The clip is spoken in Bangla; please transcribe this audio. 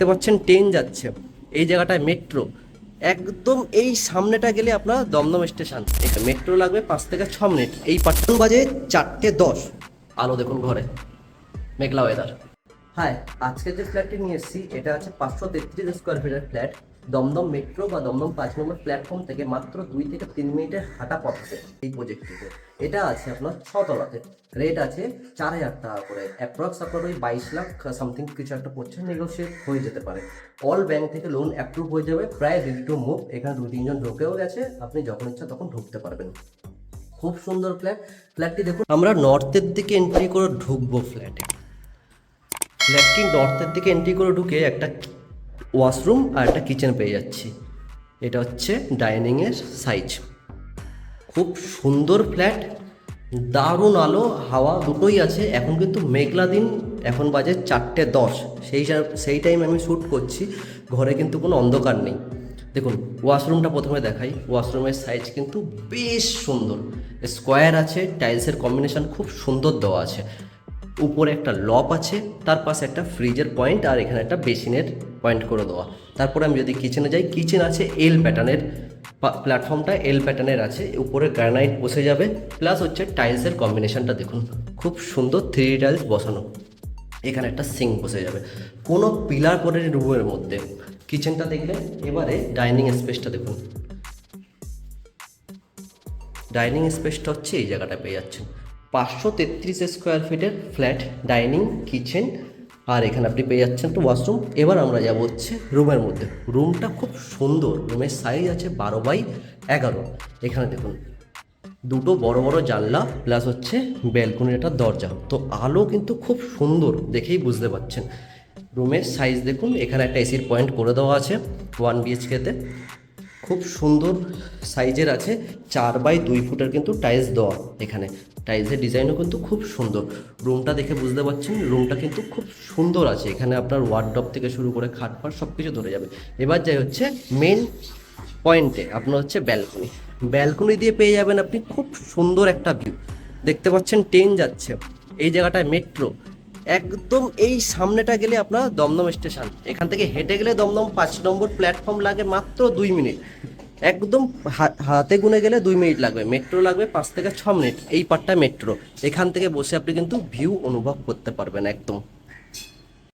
দেখতে পাচ্ছেন ট্রেন যাচ্ছে। এই জায়গাটায় মেট্রো একদম এই সামনেটা গেলে আপনার দমদম স্টেশন মেট্রো লাগবে পাঁচ থেকে ছ মিনিট এই পাটন বাজে চারটে দশ। আলো দেখুন ঘরে। মেঘলা ওয়েদার হ্যাঁ আজকে যে ফ্ল্যাটটি নিয়ে এসেছি, এটা আছে পাঁচশো তেত্রিশ স্কোয়ার ফিটের ফ্ল্যাট দমদম মেট্রো বা দমদম পাঁচ নম্বর প্ল্যাটফর্ম থেকে মাত্র দুই থেকে তিন মিনিটের হাঁটা পথে এই প্রজেক্টটিতে এটা আছে আপনার ছতলাতে। রেট আছে চার হাজার টাকা করে। অ্যাপ্রক্স আপনার ওই বাইশ লাখ সামথিং কিছু একটা পড়ছে নেগোসিয়েট হয়ে যেতে পারে। অল ব্যাংক থেকে লোন অ্যাপ্রুভ হয়ে যাবে, প্রায় রেডি টু মুভ এখানে দু তিনজন ঢুকেও গেছে, আপনি যখন ইচ্ছা তখন ঢুকতে পারবেন। খুব সুন্দর ফ্ল্যাট ফ্ল্যাটটি দেখুন, আমরা নর্থের দিকে এন্ট্রি করে ঢুকবো ফ্ল্যাটে ফ্ল্যাটটি নর্থের দিকে এন্ট্রি করে ঢুকে একটা ওয়াশরুম আর একটা কিচেন পেয়ে যাচ্ছি। এটা হচ্ছে ডাইনিংয়ের সাইজ। খুব সুন্দর ফ্ল্যাট, দারুণ আলো, হাওয়া দুটোই আছে। এখন কিন্তু মেঘলা দিন, এখন বাজে চারটে দশ। সেই সেই টাইম আমি শ্যুট করছি, ঘরে কিন্তু কোনো অন্ধকার নেই। দেখুন, ওয়াশরুমটা প্রথমে দেখাই। ওয়াশরুমের সাইজ কিন্তু বেশ সুন্দর। স্কোয়ার আছে টাইলসের কম্বিনেশন খুব সুন্দর দেওয়া আছে। উপরে একটা লপ আছে, তার পাশে একটা ফ্রিজের পয়েন্ট আর এখানে একটা বেসিনের পয়েন্ট করে দেওয়া। তারপরে আমি যদি কিচেনে যাই, কিচেন আছে এল প্যাটার্নের প্ল্যাটফর্মটা এল প্যাটার্নের আছে, উপরে গ্রানাইট বসে যাবে প্লাস হচ্ছে টাইলসের কম্বিনেশনটা দেখুন, খুব সুন্দর থ্রি টাইলস বসানো। এখানে একটা সিঙ্ক বসে যাবে। কোনো পিলার পরে রুমের মধ্যে, কিচেনটা দেখলে এবারে ডাইনিং স্পেসটা দেখুন। ডাইনিং স্পেসটা হচ্ছে এই জায়গাটা পেয়ে যাচ্ছেন। পাঁচশো তেত্রিশ স্কোয়ার ফিটের ফ্ল্যাট ডাইনিং কিচেন আর এখানে আপনি পেয়ে যাচ্ছেন তো ওয়াশরুম এবার আমরা যাব হচ্ছে রুমের মধ্যে। রুমটা খুব সুন্দর। রুমের সাইজ আছে বারো বাই এগারো। এখানে দেখুন, দুটো বড় বড় জানলা প্লাস হচ্ছে ব্যালকনির একটা দরজা। তো আলো কিন্তু খুব সুন্দর, দেখেই বুঝতে পারছেন। রুমের সাইজ দেখুন, এখানে একটা এসির পয়েন্ট করে দেওয়া আছে ওয়ান বিএইচকেতে খুব সুন্দর সাইজের আছে, চার বাই দুই ফুটের কিন্তু টাইলস দেওয়া এখানে। টাইলসের ডিজাইনও কিন্তু খুব সুন্দর। রুমটা দেখে বুঝতে পারছেন, রুমটা কিন্তু খুব সুন্দর আছে। এখানে আপনার ওয়ার্ডরপ থেকে শুরু করে খাট ফাট সব কিছু ধরে যাবে। এবার যাই হচ্ছে মেন পয়েন্টে আপনার হচ্ছে ব্যালকনি ব্যালকনি দিয়ে পেয়ে যাবেন আপনি খুব সুন্দর একটা ভিউ দেখতে পাচ্ছেন ট্রেন যাচ্ছে। এই জায়গাটায় মেট্রো একদম এই সামনেটা গেলে আপনার দমদম স্টেশন এখান থেকে হেঁটে গেলে দমদম পাঁচ নম্বর প্ল্যাটফর্ম লাগে মাত্র দুই মিনিট। একদম হাতে গুনে গেলে দুই মিনিট লাগবে, মেট্রো লাগবে পাঁচ থেকে ছ মিনিট, এই পার্টটা মেট্রো। এখান থেকে বসে আপনি কিন্তু ভিউ অনুভব করতে পারবেন একদম।